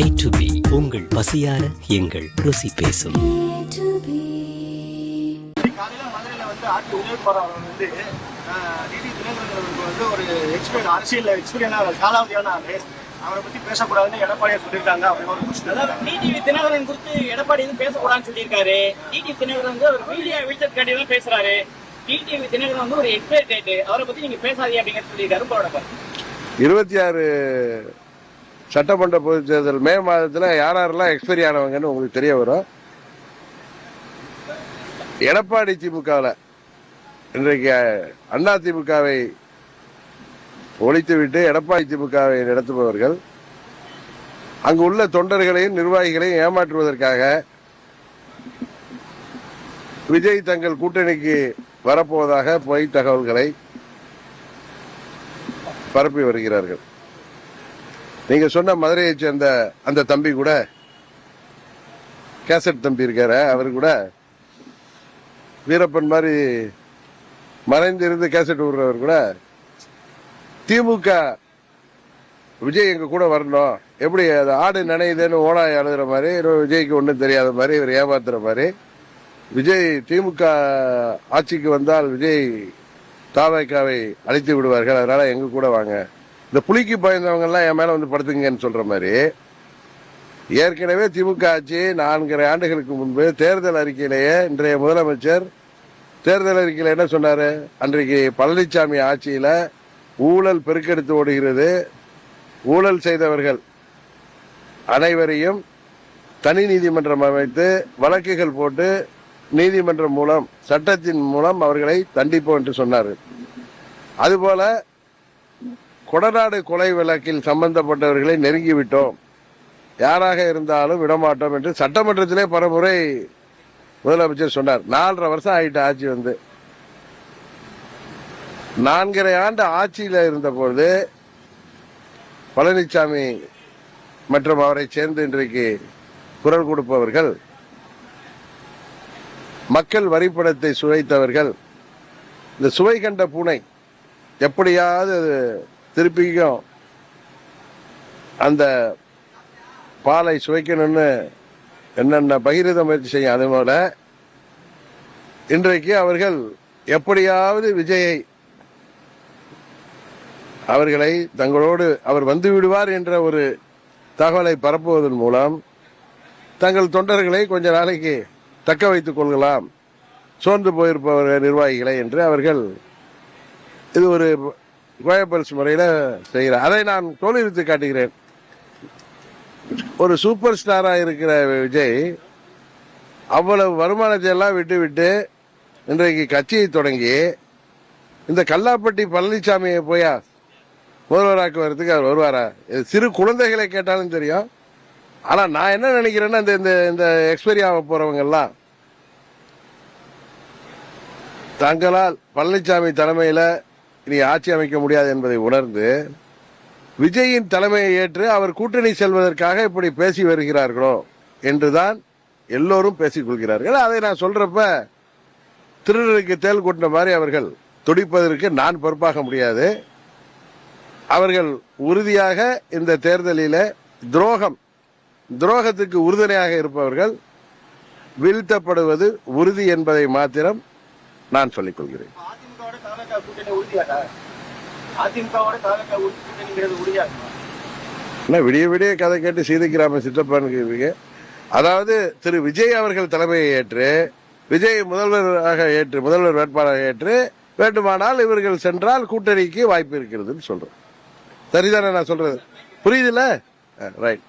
A to be உங்கள் பசியார எங்கள் ருசி பேசும். மதுரையில வந்து வந்து ஆஹ், டிடி வந்து ஒரு அவரை பத்தி பேசக்கூடாதுன்னு எடப்பாடியார் சொல்லியிருக்காங்க ஒரு டிடிவி தினகரன் குறித்து எடப்பாடி வந்து பேசக்கூடாதுன்னு சொல்லியிருக்காரு டிடிவி தினகரன் வந்து அவர் மீடியா வீழ்த்தது காட்டி பேசுறாரு டிடிவி தினகரன் வந்து ஒரு எக்ஸ்பைர் டேட் அவரை பத்தி நீங்க பேசாதீங்க அப்படிங்கிறது சொல்லியிருக்காரு இருபத்தி ஆறு சட்டமன்ற பொதுத் தேர்தல் மே மாதத்தில் யார் யாரெல்லாம் எக்ஸ்பைரி ஆனவங்கன்னு உங்களுக்கு தெரிய வரும். எடப்பாடி திமுகவில் இன்றைக்கு அண்ணா திமுகவை ஒழித்துவிட்டு எடப்பாடி திமுகவை நடத்துபவர்கள் அங்கு உள்ள தொண்டர்களையும் நிர்வாகிகளையும் ஏமாற்றுவதற்காக விஜய் தங்கள் கூட்டணிக்கு வரப்போவதாக பொய் தகவல்களை பரப்பி வருகிறார்கள். நீங்க சொன்ன மதுரையை சேர்ந்த அந்த தம்பி கூட கேசட் தம்பி இருக்காரு அவர் கூட வீரப்பன் மாதிரி மறைந்திருந்து கேசட் விடுறவர் கூட திமுக விஜய் எங்க கூட வரணும். எப்படி அது ஆடு நனையுதுன்னு ஓனாய் அழுகிற மாதிரி விஜய்க்கு ஒன்றும் தெரியாத மாதிரி இவர் ஏமாத்துற மாதிரி. விஜய் திமுக ஆட்சிக்கு வந்தால் விஜய் தாவேக்காவை அழித்து விடுவார்கள். அதனால எங்க கூட வாங்க. இந்த புலிக்கு பயந்தவங்க எல்லாம் என் மேல வந்து படுத்துங்கன்னு சொல்ற மாதிரி ஏற்கனவே திமுக ஆட்சி நான்கரை ஆண்டுகளுக்கு முன்பு தேர்தல் அறிக்கையிலேயே இன்றைய முதலமைச்சர் தேர்தல் அறிக்கையில் என்ன சொன்னாரு? அன்றைக்கு பழனிசாமி ஆட்சியில ஊழல் பெருக்கெடுத்து ஓடுகிறது. ஊழல் செய்தவர்கள் அனைவரையும் தனி நீதிமன்றம் அமைத்து வழக்குகள் போட்டு நீதிமன்றம் மூலம் சட்டத்தின் மூலம் அவர்களை தண்டிப்போம் என்று சொன்னார். அதுபோல கொடநாடு கொலை வழக்கில் சம்பந்தப்பட்டவர்களை நெருங்கிவிட்டோம். யாராக இருந்தாலும் விடமாட்டோம் என்று சட்டமன்றத்திலே பலமுறை முதலமைச்சர் சொன்னார். நாலரை வருஷம் ஆயிட்டு ஆட்சி வந்து. நான்கரை ஆண்டு ஆட்சியில் இருந்தபோது பழனிசாமி மற்றும் அவரை சேர்ந்து இன்றைக்கு குரல் கொடுப்பவர்கள் மக்கள் வரிப்படத்தை சுவைத்தவர்கள் இந்த சுவை கண்ட பூனை எப்படியாவது அது திருப்பிக்கும் அந்த பாலை சுவைக்கணும்னு என்னென்ன பகிரத முயற்சி செய்யும் அதே போல இன்றைக்கு அவர்கள் எப்படியாவது விஜயை அவர்களை தங்களோடு அவர் வந்து விடுவார் என்ற ஒரு தகவலை பரப்புவதன் மூலம் தங்கள் தொண்டர்களை கொஞ்ச நாளைக்கு தக்க வைத்துக் கொள்ளலாம் சோர்ந்து போயிருப்பவர்கள் நிர்வாகிகளை என்று அவர்கள் இது ஒரு கோயபல்ஸ் முறையில் செய்கிறார் அதை நான் தோலுரித்து காட்டுகிறேன். ஒரு சூப்பர் ஸ்டாராக இருக்கிற விஜய் அவ்வளவு வருமானத்தை எல்லாம் விட்டு விட்டு இன்றைக்கு கட்சியை தொடங்கி இந்த கல்லாப்பட்டி பழனிசாமியை போயா முதல்வராக்குவதற்கு அவர் வருவாரா? சிறு குழந்தைகளை கேட்டாலும் தெரியும். ஆனா நான் என்ன நினைக்கிறேன்னா இந்த இந்த இந்த எக்ஸ்பைரி ஆக தங்களால் பழனிசாமி தலைமையில இனி ஆட்சி அமைக்க முடியாது என்பதை உணர்ந்து விஜயின் தலைமையை ஏற்று அவர் கூட்டணி செல்வதற்காக இப்படி பேசி வருகிறார்களோ என்றுதான் எல்லோரும் பேசிக் கொள்கிறார்கள். அதை நான் சொல்றப்ப திருடருக்கு தேல் கூட்டின மாதிரி அவர்கள் துடிப்பதற்கு நான் பொறுப்பாக முடியாது. அவர்கள் உறுதியாக இந்த தேர்தலில் துரோகம் துரோகத்துக்கு உறுதுணையாக இருப்பவர்கள் வீழ்த்தப்படுவது உறுதி என்பதை மாத்திரம் நான் சொல்லிக் கொள்கிறேன். அதிமுகவோட கூட்டணி உறுதியாட்டா அதிமுகவோட தாவேக்கா கூட்டணிங்கிறது உறுதியாகுமா என்ன விடிய விடிய கதை கேட்டு சீதைக்கிராம சித்தப்பான்னு அதாவது திரு விஜய் அவர்கள் தலைமையை ஏற்று விஜய் முதல்வராக ஏற்று முதல்வர் வேட்பாளராக ஏற்று வேண்டுமானால் இவர்கள் சென்றால் கூட்டணிக்கு வாய்ப்பு இருக்கிறதுன்னு சொல்றேன். சரிதானே நான் சொல்றது? புரியுதுல்ல? ரைட்